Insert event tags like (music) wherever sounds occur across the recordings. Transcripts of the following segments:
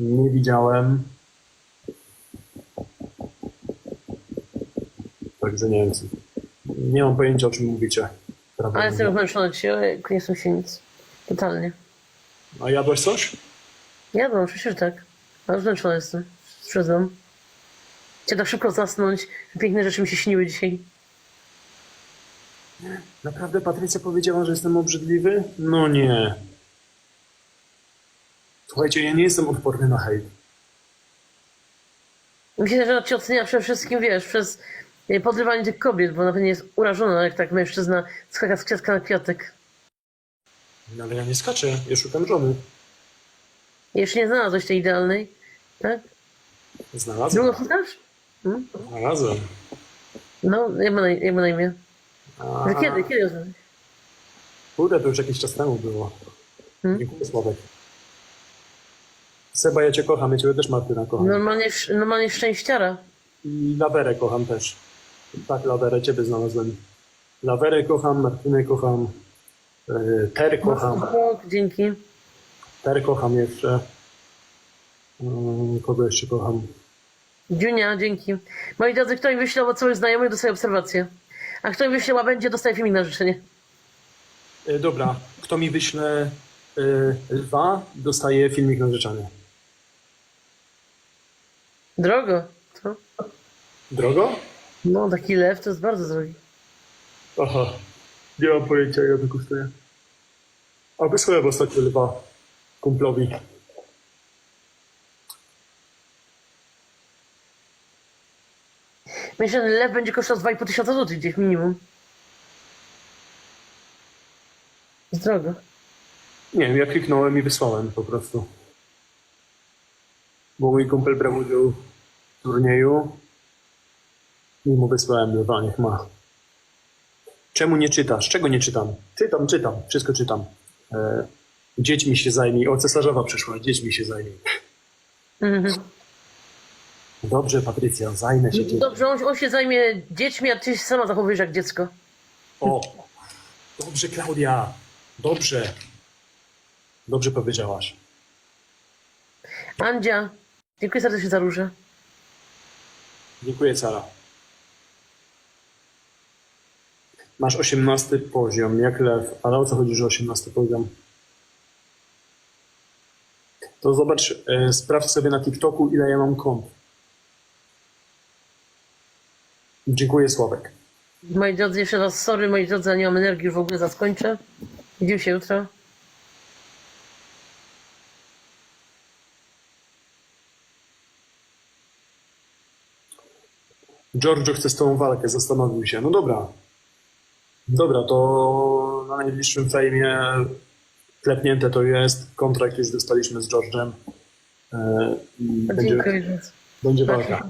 Nie widziałem. Także nie wiem. Nie mam pojęcia o czym mówicie. Prawdę Ale jestem dzisiaj, ojejku, nie chcę mi się nic. Totalnie. A jadłeś coś? Jadłam, oczywiście, że tak. Ale zmęczona jestem. Przyznam. Chciałam tak szybko zasnąć. Piękne rzeczy mi się śniły dzisiaj. Naprawdę Patrycja powiedziała, że jestem obrzydliwy? No nie. Słuchajcie, ja nie jestem odporny na hejt. Myślę, że ona cię ocenia przede wszystkim, wiesz, przez e, podrywanie tych kobiet, bo na pewno jest urażona, jak tak mężczyzna skaka z kwiatka na kwiatek. No ale ja nie skaczę, ja szukam żony. Jeszcze nie znalazłeś tej idealnej, tak? Znalazłem. Drugą szukasz? Hmm? Znalazłem. No, jak ma na, jak ma na imię? A, Kiedy, kiedy ją znaleźć? Kurde, to już jakiś czas temu było. Hmm? Dziękuję, Sławek. Seba, ja cię kocham, ja ciebie też Martyna kocham. Normalnie, sz- normalnie szczęściara. I Lawerę kocham też. Tak, Lawerę, ciebie znalazłem. Lawerę kocham, Martynę kocham. e, Ter kocham. O, dzięki. Ter kocham jeszcze. Mm, Kogo jeszcze kocham? Dziunia, dzięki. Moi drodzy, kto mi wyśle owocowych znajomych, dostaje obserwację. A kto mi wyśle łabędzie, dostaje filmik na życzenie. E, Dobra, kto mi wyśle e, lwa, dostaje filmik na życzenie. Drogo. Co? Drogo? No, taki lew to jest bardzo drogi. Aha, nie mam pojęcia, ile to kosztuje. A wysłałem ostatnio lwa kumplowi. Myślę, że lew będzie kosztował 2,5 tysiąca złotych gdzieś minimum. Jest drogo. Nie wiem, ja kliknąłem i wysłałem po prostu. Bo mój kumpel brał udział turnieju i mu wysłałem lwa, niech ma. Czemu nie czytasz? Czego nie czytam? Czytam, czytam, wszystko czytam. E, dziećmi się zajmij. O, cesarzowa przyszła, dziećmi się zajmij. Mhm. Dobrze, Patrycja, zajmę się dziećmi. Dobrze, on, on się zajmie dziećmi, a ty się sama zachowujesz jak dziecko. O, dobrze, Klaudia, dobrze. Dobrze powiedziałaś. Andzia, dziękuję serdecznie za różę. Dziękuję, Sara. Masz 18 poziom, jak lew. Ale o co chodzi, że 18 poziom? To zobacz, e, sprawdź sobie na TikToku, ile ja mam kont. Dziękuję, Sławek. Moi drodzy, jeszcze raz sorry, moi drodzy, nie mam energii, już w ogóle zaskończę. Widzimy się jutro. Giorgio chce z tobą walkę, zastanowił się. No dobra. Dobra, to na najbliższym fejmie klepnięte to jest. Kontrakt już dostaliśmy z George'em. E, i Będzie, będzie walka.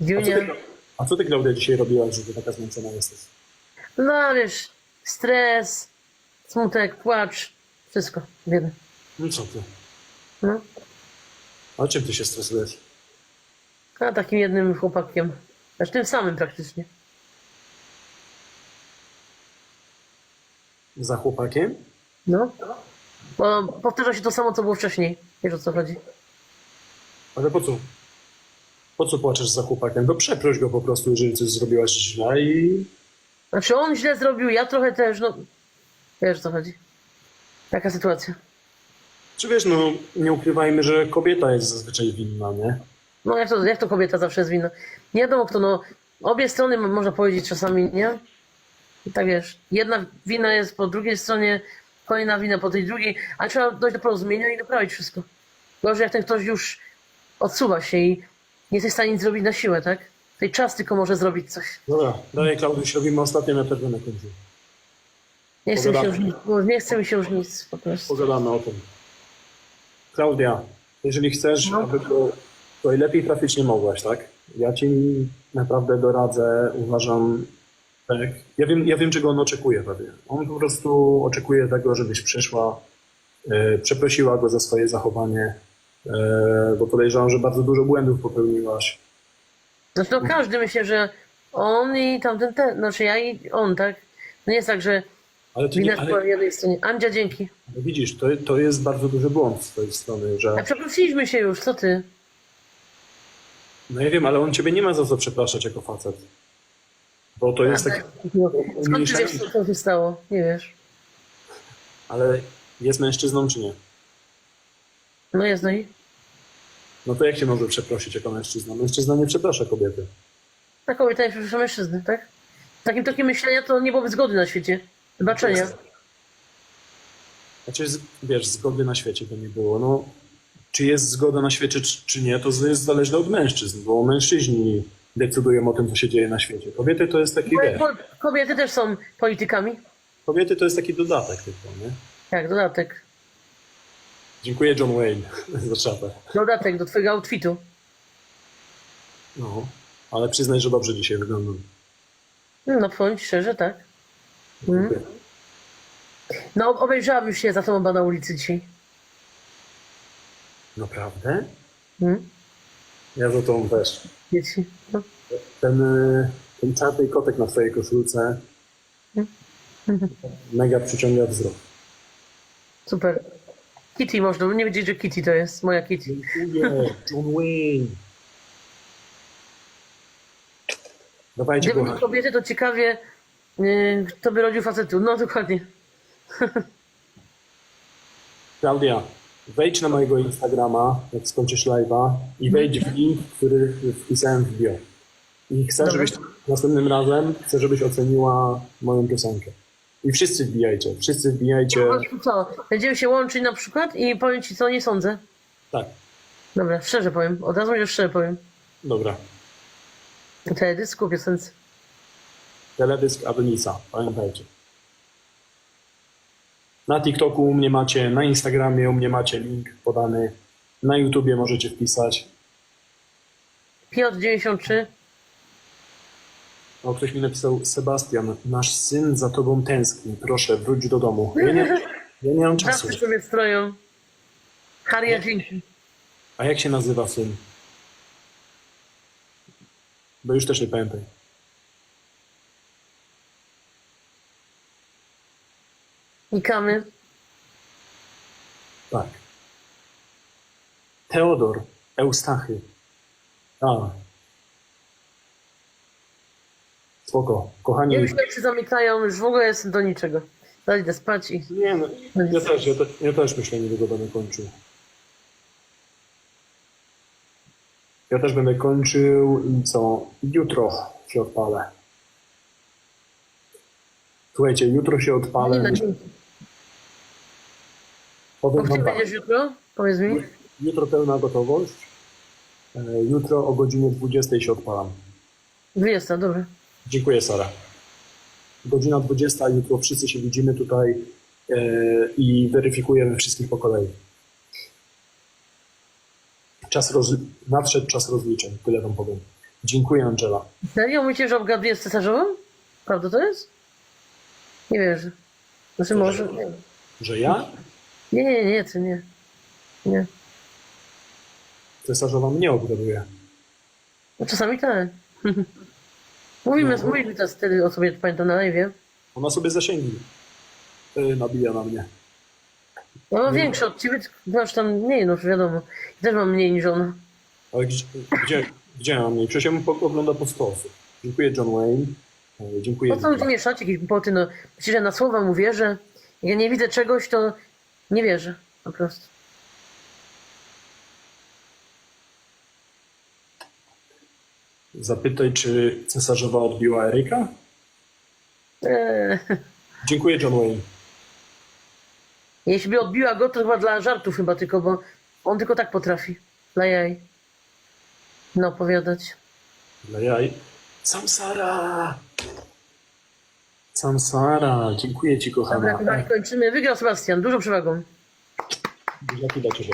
A co, ty, a co ty, Klaudia, dzisiaj robiłaś, że ty taka zmęczona jesteś? No wiesz, stres, smutek, płacz, wszystko w jednym. No co ty? No, A czym ty się stresujesz? A takim jednym chłopakiem. Znaczy tym samym praktycznie. Za chłopakiem? No. Bo powtarza się to samo, co było wcześniej. Wiesz o co chodzi. Ale po co? Po co płaczesz za chłopakiem? To przeproś go po prostu, jeżeli coś zrobiłaś źle i... Znaczy on źle zrobił, ja trochę też, no. Wiesz o co chodzi. Taka sytuacja. Czy wiesz, no nie ukrywajmy, że kobieta jest zazwyczaj winna, nie? No jak to, jak to kobieta zawsze jest winna? Nie wiadomo kto, no. Obie strony można powiedzieć czasami, nie? I tak wiesz, jedna wina jest po drugiej stronie, kolejna wina po tej drugiej, ale trzeba dojść do porozumienia i naprawić wszystko. Gorzej jak ten ktoś już odsuwa się i nie jesteś w stanie nic zrobić na siłę, tak? Tej czas tylko może zrobić coś. Dobra, dalej Klaudiusz, robimy ostatnie na pewno na końcu. Nie chce mi się już nic, nie chce mi się już nic po prostu. Pogadamy o tym. Klaudia, jeżeli chcesz, No. aby to, to i lepiej trafić nie mogłaś, tak? Ja ci naprawdę doradzę, uważam, tak. Ja wiem, ja wiem czego on oczekuje pewnie. On po prostu oczekuje tego, żebyś przyszła, e, przeprosiła go za swoje zachowanie, e, bo podejrzewam, że bardzo dużo błędów popełniłaś. No każdy myśli, że on i tamten, ten, znaczy ja i on, tak? No nie jest tak, że Ale, ty Wina nie, jest po ale jednej stronie. Andzia, dzięki. widzisz, to, to jest bardzo duży błąd z twojej strony, że... A przeprosiliśmy się już, co ty? No ja wiem, ale on ciebie nie ma za co przepraszać jako facet. Bo to jest taki... No, Skąd ty wiesz, co, co się stało? Nie wiesz. Ale jest mężczyzną czy nie? No jest, no i? No to jak się może przeprosić jako mężczyzna? Mężczyzna nie przeprasza kobiety. Ta kobieta nie przeprasza mężczyzny, tak? Takim tokiem myślenia to nie byłoby zgody na świecie. Wybaczenia. Znaczy, z- wiesz, zgody na świecie to nie było. No, czy jest zgoda na świecie, czy, czy nie, to jest zależne od mężczyzn, bo mężczyźni decydują o tym, co się dzieje na świecie. Kobiety to jest taki, wiesz, Ko- Kobiety też są politykami. kobiety to jest taki dodatek tylko, nie? Tak, dodatek. Dziękuję John Wayne (laughs) za czapę. Dodatek do twojego outfitu. No, ale przyznaj, że dobrze dzisiaj wyglądam. No powiem ci szczerze, tak. Mm. No obejrzałam już się za tą na ulicy dzisiaj. Naprawdę? Mm. Ja za tą też. Dzieci. No. Ten, y, ten czarny kotek na twojej koszulce mega przyciąga wzrok. Super. Kitty można, nie wiedzieć, że Kitty to jest moja Kitty. Dziękuję, John Wayne. Dawajcie, Gdyby kochani. kobiety, to ciekawie, yy, kto by rodził facetu. No dokładnie. (laughs) Klaudia, wejdź na mojego Instagrama, jak skończysz live'a i wejdź w link, który wpisałem w bio. I chcę, żebyś następnym razem, chcę, żebyś oceniła moją piosenkę. I wszyscy wbijajcie, wszyscy wbijajcie. No to co, będziemy się łączyć na przykład i powiem ci, co nie sądzę. Tak, Dobra, szczerze powiem. Od razu już szczerze powiem. dobra. Teledysku, piosence. Teledysk Adonica, pamiętajcie. Na TikToku u mnie macie, na Instagramie u mnie macie link podany, na YouTubie możecie wpisać. Piotr 93. O, ktoś mi napisał, Sebastian, nasz syn za tobą tęskni, proszę wróć do domu. Ja nie, ja nie mam czasu. Zawsze sobie stroją. Haria, dzięki. A jak się nazywa syn? Bo już też nie pamiętam. Nikamy. Tak. Teodor, Eustachy. A. Spoko. Kochani, Jak już się zamykają, już w ogóle jestem do niczego. Idę spać i... nie, no, ja, też, ja, te, ja też myślę, niedługo będę kończył. Ja też będę kończył i co? Jutro się odpalę. Słuchajcie, jutro się odpalę. Którym wam tak. będziesz jutro? Powiedz mi. Jutro pełna gotowość. E, Jutro o godzinie 20 się odpalam. 20, dobra. Dziękuję, Sara. Godzina 20, jutro wszyscy się widzimy tutaj e, i weryfikujemy wszystkich po kolei. Czas roz... Nadszedł czas rozliczeń, tyle wam powiem. Dziękuję, Angela. Serio? Mówicie, że obgaduję z cesarzową? Prawda to jest? Nie wierzę. Znaczy może... Że ja? Nie, nie, nie, ty nie. Nie. Cesarzowa mnie obgaduje. No czasami tak. (laughs) Mówimy, No. mówimy teraz wtedy o sobie, pamiętam, na live. Ona sobie zasięgi e, nabija na mnie. No mam większe od ciebie, masz tam mniej, no wiadomo. Ja też mam mniej niż ona. Ale gdzie, gdzie, mam mniej? Przecież ja po- ogląda po 100 osób. Dziękuję, John Wayne. E, Dziękuję. Po co ludzie mieszać jakieś głupoty, no. Przecież ja na słowa mu wierzę. Jak ja nie widzę czegoś, to nie wierzę. Po prostu. Zapytaj, czy cesarzowa odbiła Eryka? Eee. Dziękuję, John Wayne. Jeśli by odbiła go, to chyba dla żartów chyba tylko, bo on tylko tak potrafi. Dla jaj. No, opowiadać. Dla jaj. Samsara! Samsara, dziękuję ci, Dobra, kochana. chyba kończymy. Wygrał Sebastian, dużą przewagą. Buziaki dla ciebie.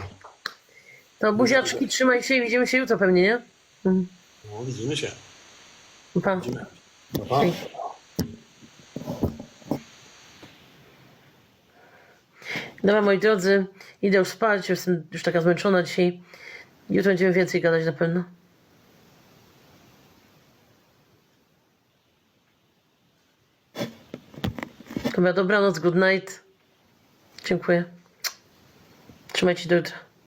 To buziaczki, trzymaj się i widzimy się jutro pewnie, nie? Mhm. No, widzimy się. Pa. Widzimy. Pa, pa. Dobra, moi drodzy, idę już spać, jestem już taka zmęczona dzisiaj. Jutro będziemy więcej gadać na pewno. Dobra, dobranoc, good night. Dziękuję. Trzymajcie się do jutra.